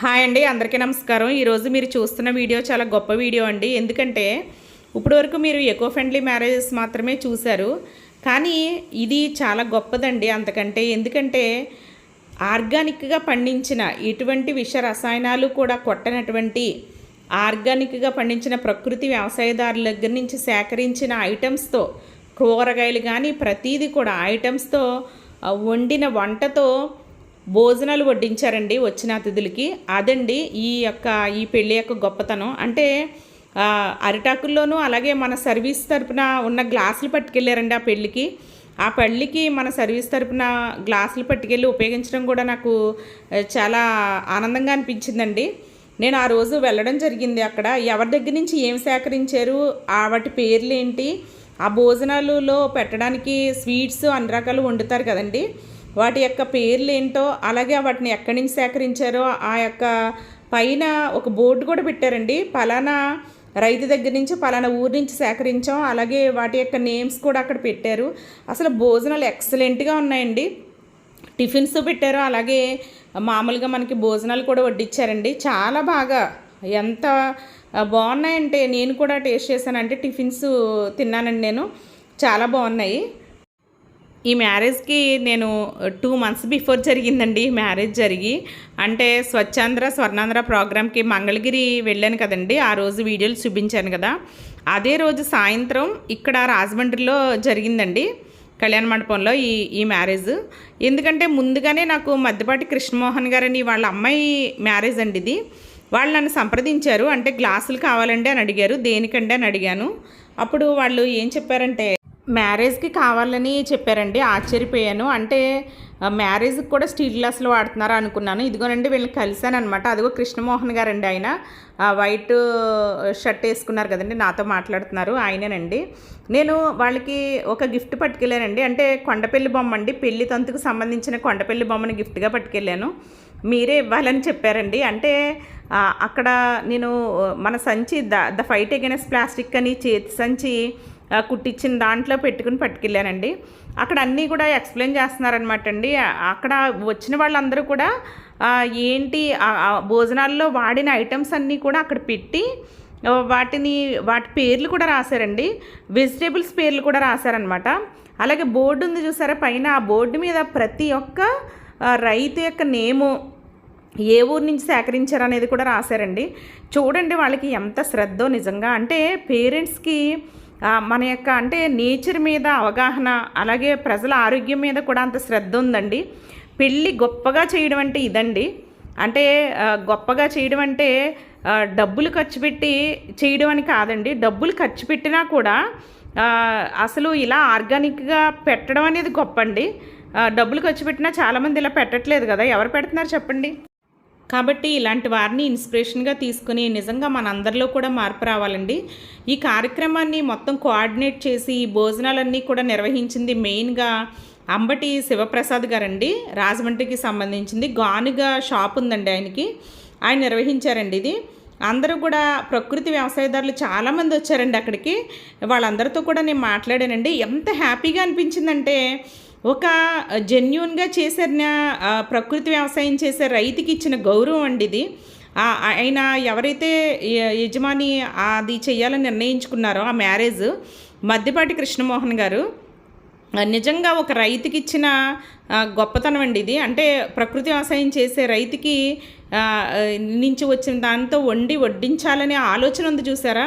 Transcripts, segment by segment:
Hi అండి అందరికీ నమస్కారం. ఈరోజు మీరు చూస్తున్న వీడియో చాలా గొప్ప వీడియో అండి. ఎందుకంటే ఇప్పటివరకు మీరు ఎకో ఫ్రెండ్లీ మ్యారేజెస్ మాత్రమే చూశారు. కానీ ఇది చాలా గొప్పదండి అంతకంటే. ఎందుకంటే ఆర్గానిక్గా పండించిన ఎటువంటి విష రసాయనాలు కూడా కొట్టనటువంటి ఆర్గానిక్గా పండించిన ప్రకృతి వ్యవసాయదారుల దగ్గర నుంచి సేకరించిన ఐటమ్స్తో కూరగాయలు కానీ ప్రతీది కూడా ఐటమ్స్తో వండిన వంటతో భోజనాలు వడ్డించారండి వచ్చిన అతిథులకి. అదండి ఈ యొక్క ఈ పెళ్ళి యొక్క గొప్పతనం. అంటే అరిటాకుల్లోనూ అలాగే మన సర్వీస్ తరపున ఉన్న గ్లాసులు పట్టుకెళ్ళారండి ఆ పెళ్ళికి. ఆ పెళ్ళికి మన సర్వీస్ తరపున గ్లాసులు పట్టుకెళ్ళి ఉపయోగించడం కూడా నాకు చాలా ఆనందంగా అనిపించిందండి. నేను ఆ రోజు వెళ్ళడం జరిగింది అక్కడ. ఎవరి దగ్గర నుంచి ఏం సేకరించారు ఆ వాటి పేర్లు ఏంటి ఆ భోజనాలలో పెట్టడానికి స్వీట్స్ అన్ని రకాలు వండుతారు కదండి. వాటి యొక్క పేర్లు ఏంటో అలాగే వాటిని ఎక్కడి నుంచి సేకరించారో ఆ యొక్క పైన ఒక బోర్డు కూడా పెట్టారండి. పలానా రైతు దగ్గర నుంచి పలానా ఊరు నుంచి సేకరించాం. అలాగే వాటి యొక్క నేమ్స్ కూడా అక్కడ పెట్టారు. అసలు భోజనాలు ఎక్సలెంట్గా ఉన్నాయండి. టిఫిన్స్ పెట్టారు. అలాగే మామూలుగా మనకి భోజనాలు కూడా వడ్డించారండి చాలా బాగా. ఎంత బాగున్నాయంటే నేను కూడా టేస్ట్ చేశానంటే టిఫిన్స్ తిన్నానండి నేను. చాలా బాగున్నాయి. ఈ మ్యారేజ్కి నేను టూ మంత్స్ బిఫోర్ జరిగిందండి మ్యారేజ్ జరిగి. అంటే స్వచ్ఛాంధ్ర స్వర్ణాంధ్ర ప్రోగ్రామ్కి మంగళగిరి వెళ్ళాను కదండి. ఆ రోజు వీడియోలు చూపించాను కదా. అదే రోజు సాయంత్రం ఇక్కడ రాజమండ్రిలో జరిగిందండి కళ్యాణ మండపంలో ఈ ఈ మ్యారేజ్. ఎందుకంటే ముందుగానే నాకు మధ్యపాటి కృష్ణమోహన్ గారని వాళ్ళ అమ్మాయి మ్యారేజ్ అండి ఇది. వాళ్ళు నన్ను సంప్రదించారు. అంటే గ్లాసులు కావాలండి అని అడిగారు. దేనికండి అని అడిగాను. అప్పుడు వాళ్ళు ఏం చెప్పారంటే మ్యారేజ్కి కావాలని చెప్పారండి. ఆశ్చర్యపోయాను. అంటే మ్యారేజ్కి కూడా స్టీల్ గ్లాసులు వాడుతున్నారా అనుకున్నాను. ఇదిగోనండి వీళ్ళని కలిశాను అనమాట అదిగో కృష్ణమోహన్ గారండి ఆయన. వైట్ షర్ట్ వేసుకున్నారు కదండి నాతో మాట్లాడుతున్నారు. ఆయనేనండి. నేను వాళ్ళకి ఒక గిఫ్ట్ పట్టుకెళ్ళానండి. అంటే కొండపల్లి బొమ్మ అండి. పెళ్ళి తంతుకు సంబంధించిన కొండపల్లి బొమ్మని గిఫ్ట్గా పట్టుకెళ్ళాను. మీరే ఇవ్వాలని చెప్పారండి. అంటే అక్కడ నేను మన సంచి the the fight against plastic అని చేతి సంచి కుట్టించిన దాంట్లో పెట్టుకుని పట్టుకెళ్ళానండి. అక్కడ అన్నీ కూడా ఎక్స్ప్లెయిన్ చేస్తున్నారనమాట అండి అక్కడ వచ్చిన వాళ్ళందరూ కూడా ఏంటి భోజనాల్లో వాడిన ఐటమ్స్ అన్నీ కూడా అక్కడ పెట్టి వాటిని వాటి పేర్లు కూడా రాశారండి. వెజిటేబుల్స్ పేర్లు కూడా రాశారనమాట. అలాగే బోర్డు ఉంది చూసారా పైన ఆ బోర్డు మీద ప్రతి ఒక్క రైతు యొక్క నేము ఏ ఊరు నుంచి సేకరించారు అనేది కూడా రాశారండి. చూడండి వాళ్ళకి ఎంత శ్రద్ధో నిజంగా. అంటే పేరెంట్స్కి మన యొక్క అంటే నేచర్ మీద అవగాహన అలాగే ప్రజల ఆరోగ్యం మీద కూడా అంత శ్రద్ధ ఉందండి. పెళ్ళి గొప్పగా చేయడం అంటే ఇదండి. అంటే గొప్పగా చేయడం అంటే డబ్బులు ఖర్చు పెట్టి చేయడం అని కాదండి. డబ్బులు ఖర్చు పెట్టినా కూడా అసలు ఇలా ఆర్గానిక్గా పెట్టడం అనేది గొప్ప అండి డబ్బులు ఖర్చు పెట్టినా చాలామంది ఇలా పెట్టట్లేదు కదా. ఎవరు పెడుతున్నారు చెప్పండి? కాబట్టి ఇలాంటి వారిని ఇన్స్పిరేషన్గా తీసుకుని నిజంగా మనందరిలో కూడా మార్పు రావాలండి. ఈ కార్యక్రమాన్ని మొత్తం కోఆర్డినేట్ చేసి ఈ భోజనాలన్నీ కూడా నిర్వహించింది మెయిన్గా అంబటి శివప్రసాద్ గారండి. రాజమండ్రికి సంబంధించింది గానుగా షాప్ ఉందండి ఆయనకి. ఆయన నిర్వహించారండి ఇది. అందరూ కూడా ప్రకృతి వ్యవసాయదారులు చాలామంది వచ్చారండి అక్కడికి. వాళ్ళందరితో కూడా నేను మాట్లాడానండి. ఎంత హ్యాపీగా అనిపించిందంటే ఒక జెన్యున్గా చేసిన ప్రకృతి వ్యవసాయం చేసే రైతుకి ఇచ్చిన గౌరవం అండి ఇది. ఆయన ఎవరైతే యజమాని అది చేయాలని నిర్ణయించుకున్నారో ఆ మ్యారేజ్ మద్దిపాటి కృష్ణమోహన్ గారు నిజంగా ఒక రైతుకి ఇచ్చిన గొప్పతనం అండి ఇది. అంటే ప్రకృతి వ్యవసాయం చేసే రైతుకి నుంచి వచ్చిన దాంతో వండి వడ్డించాలనే ఆలోచన ఉంది చూసారా?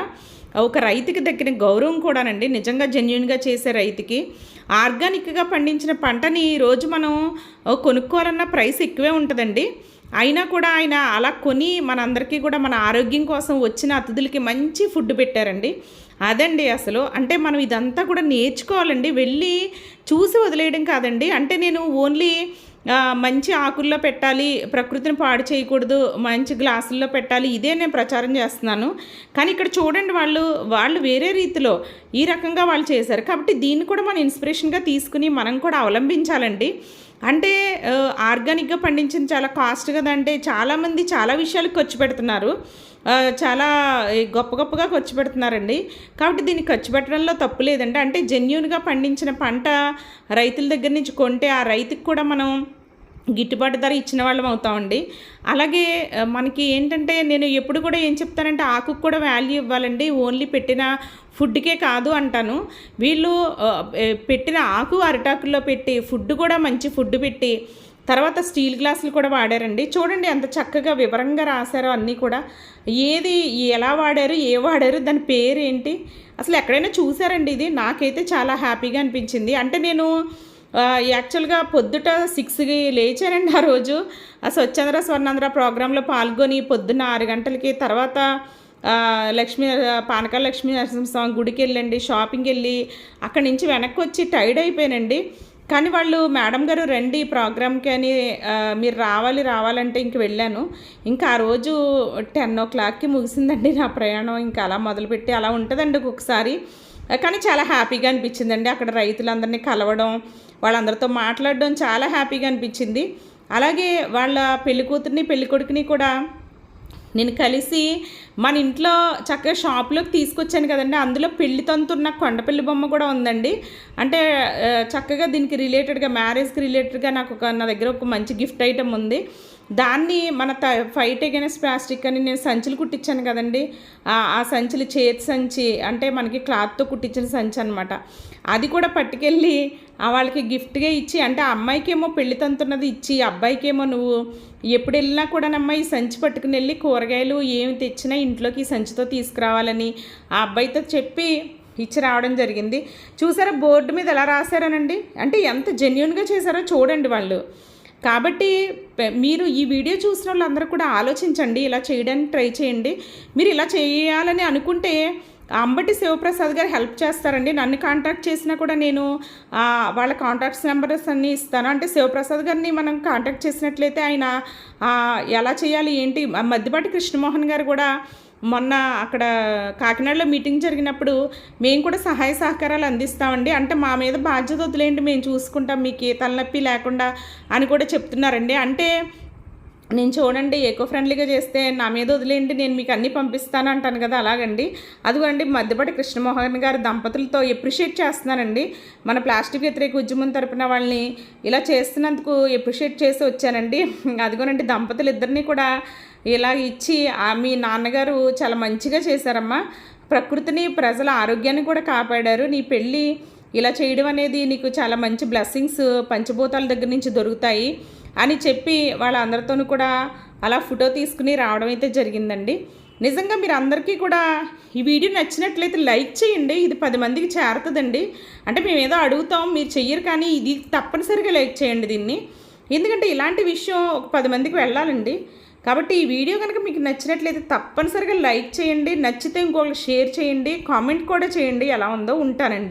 ఒక రైతుకి దక్కిన గౌరవం కూడానండి. నిజంగా జెన్యున్గా చేసే రైతుకి ఆర్గానిక్గా పండించిన పంటని ఈరోజు మనం కొనుక్కోవాలన్న ప్రైస్ ఎక్కువే ఉంటుందండి. అయినా కూడా ఆయన అలా కొని మనందరికీ కూడా మన ఆరోగ్యం కోసం వచ్చిన అతిథులకి మంచి ఫుడ్ పెట్టారండి. అదండి అసలు. అంటే మనం ఇదంతా కూడా నేర్చుకోవాలండి. వెళ్ళి చూసి వదిలేయడం కాదండి. అంటే నేను ఓన్లీ మంచి ఆకుల్లో పెట్టాలి ప్రకృతిని పాడు చేయకూడదు మంచి గ్లాసుల్లో పెట్టాలి ఇదే నేను ప్రచారం చేస్తున్నాను. కానీ ఇక్కడ చూడండి వాళ్ళు వాళ్ళు వేరే రీతిలో ఈ రకంగా వాళ్ళు చేశారు. కాబట్టి దీన్ని కూడా మనం ఇన్స్పిరేషన్గా తీసుకుని మనం కూడా అవలంబించాలండి. అంటే ఆర్గానిక్గా పండించింది చాలా కాస్ట్ కదంటే చాలామంది చాలా విషయాలు ఖర్చు పెడుతున్నారు. చాలా గొప్ప గొప్పగా ఖర్చు పెడుతున్నారండి. కాబట్టి దీన్ని ఖర్చు పెట్టడంలో తప్పు లేదండి. అంటే జెన్యున్గా పండించిన పంట రైతుల దగ్గర నుంచి కొంటే ఆ రైతుకు కూడా మనం గిట్టుబాటు ధర ఇచ్చిన వాళ్ళం అవుతామండి. అలాగే మనకి ఏంటంటే నేను ఎప్పుడు కూడా ఏం చెప్తానంటే ఆకుకు కూడా వాల్యూ ఇవ్వాలండి. ఓన్లీ పెట్టిన ఫుడ్కే కాదు అంటాను. వీళ్ళు పెట్టిన ఆకు అరిటాకుల్లో పెట్టి ఫుడ్ కూడా మంచి ఫుడ్ పెట్టి తర్వాత స్టీల్ గ్లాసులు కూడా వాడారండి. చూడండి ఎంత చక్కగా వివరంగా రాశారో అన్నీ కూడా. ఏది ఎలా వాడారు ఏ వాడారు దాని పేరు ఏంటి అసలు ఎక్కడైనా చూసారండి ఇది? నాకైతే చాలా హ్యాపీగా అనిపించింది. అంటే నేను యాక్చువల్గా పొద్దుట సిక్స్కి లేచారండి ఆ రోజు. ఆ స్వచ్ఛంద్ర స్వర్ణాంధ్ర ప్రోగ్రాంలో పాల్గొని పొద్దున్న ఆరు గంటలకి తర్వాత లక్ష్మీ పానకాల లక్ష్మీ నరసింహస్వామి గుడికి వెళ్ళండి షాపింగ్కి వెళ్ళి అక్కడి నుంచి వెనక్కి వచ్చి టైర్డ్ అయిపోయానండి. కానీ వాళ్ళు మేడం గారు రండి ప్రోగ్రామ్కి అని మీరు రావాలి రావాలంటే ఇంక వెళ్ళాను. ఇంకా ఆ రోజు టెన్ ఓ క్లాక్కి ముగిసిందండి నా ప్రయాణం. ఇంకా అలా మొదలుపెట్టి అలా ఉంటుందండి ఒక్కొక్కసారి. కానీ చాలా హ్యాపీగా అనిపించిందండి అక్కడ రైతులందరినీ కలవడం. వాళ్ళందరితో మాట్లాడడం చాలా హ్యాపీగా అనిపించింది. అలాగే వాళ్ళ పెళ్ళి కూతుర్ని పెళ్ళి కొడుకుని కూడా నేను కలిసి మన ఇంట్లో చక్కగా షాప్లోకి తీసుకొచ్చాను కదండి. అందులో పెళ్ళి తంతున్న కొండపల్లి బొమ్మ కూడా ఉందండి. అంటే చక్కగా దీనికి రిలేటెడ్గా మ్యారేజ్కి రిలేటెడ్గా నాకు ఒక నా దగ్గర ఒక మంచి గిఫ్ట్ ఐటమ్ ఉంది. దాన్ని మన త ఫైట్ అగైనెస్ట్ ప్లాస్టిక్ అని నేను సంచులు కుట్టించాను కదండి. ఆ సంచులు చేతి సంచి అంటే మనకి క్లాత్తో కుట్టించిన సంచి అనమాట అది కూడా పట్టుకెళ్ళి వాళ్ళకి గిఫ్ట్గా ఇచ్చి అంటే ఆ అమ్మాయికేమో పెళ్ళి తంతున్నది ఇచ్చి అబ్బాయికేమో నువ్వు ఎప్పుడు వెళ్ళినా కూడా నమ్మ ఈ సంచి పట్టుకుని వెళ్ళి కూరగాయలు ఏమి తెచ్చినా ఇంట్లోకి ఈ సంచితో తీసుకురావాలని ఆ అబ్బాయితో చెప్పి ఇచ్చి రావడం జరిగింది. చూసారా బోర్డు మీద ఎలా రాశారనండి? అంటే ఎంత జెన్యున్గా చేశారో చూడండి వాళ్ళు. కాబట్టి మీరు ఈ వీడియో చూసిన వాళ్ళందరూ కూడా ఆలోచించండి ఇలా చేయడానికి ట్రై చేయండి. మీరు ఇలా చేయాలని అనుకుంటే అంబటి శివప్రసాద్ గారు హెల్ప్ చేస్తారండి. నన్ను కాంటాక్ట్ చేసినా కూడా నేను వాళ్ళ కాంటాక్ట్స్ నెంబర్స్ అన్నీ ఇస్తాను. అంటే శివప్రసాద్ గారిని మనం కాంటాక్ట్ చేసినట్లయితే ఆయన ఎలా చేయాలి ఏంటి? మద్దిపాటి మధ్యపాటి కృష్ణమోహన్ గారు కూడా మొన్న అక్కడ కాకినాడలో మీటింగ్ జరిగినప్పుడు మేము కూడా సహాయ సహకారాలు అందిస్తామండి. అంటే మా మీద బాధ్యత వదిలేండి మేము చూసుకుంటాం మీకు ఏ తలనొప్పి లేకుండా అని కూడా చెప్తున్నారండి. అంటే నేను చూడండి ఎకో ఫ్రెండ్లీగా చేస్తే నా మీద వదిలేయండి నేను మీకు అన్నీ పంపిస్తాను అంటాను కదా అలాగండి. అదిగోండి మధ్యపాటి కృష్ణమోహన్ గారి దంపతులతో ఎప్రిషియేట్ చేస్తున్నానండి మన ప్లాస్టిక్ వ్యతిరేక ఉద్యమం తరపున వాళ్ళని ఇలా చేస్తున్నందుకు ఎప్రిషియేట్ చేసి వచ్చానండి. అదిగోనండి దంపతులు ఇద్దరిని కూడా ఇలా ఇచ్చి ఆ మీ నాన్నగారు చాలా మంచిగా చేశారమ్మా. ప్రకృతిని ప్రజల ఆరోగ్యాన్ని కూడా కాపాడారు. నీ పెళ్ళి ఇలా చేయడం అనేది నీకు చాలా మంచి బ్లెస్సింగ్స్ పంచభూతాల దగ్గర నుంచి దొరుకుతాయి. అని చెప్పి వాళ్ళందరితోనూ కూడా అలా ఫోటో తీసుకుని రావడం అయితే జరిగిందండి. నిజంగా మీరు అందరికీ కూడా ఈ వీడియో నచ్చినట్లయితే లైక్ చేయండి. ఇది పది మందికి చేరుతుందండి. అంటే మేము ఏదో అడుగుతాం మీరు చెయ్యరు కానీ ఇది తప్పనిసరిగా లైక్ చేయండి దీన్ని. ఎందుకంటే ఇలాంటి విషయం ఒక పది మందికి వెళ్ళాలండి. కాబట్టి ఈ వీడియో కనుక మీకు నచ్చినట్లయితే తప్పనిసరిగా లైక్ చేయండి. నచ్చితే ఇంకొకరు షేర్ చేయండి. కామెంట్ కూడా చేయండి. ఎలా ఉందో ఉంటానండి.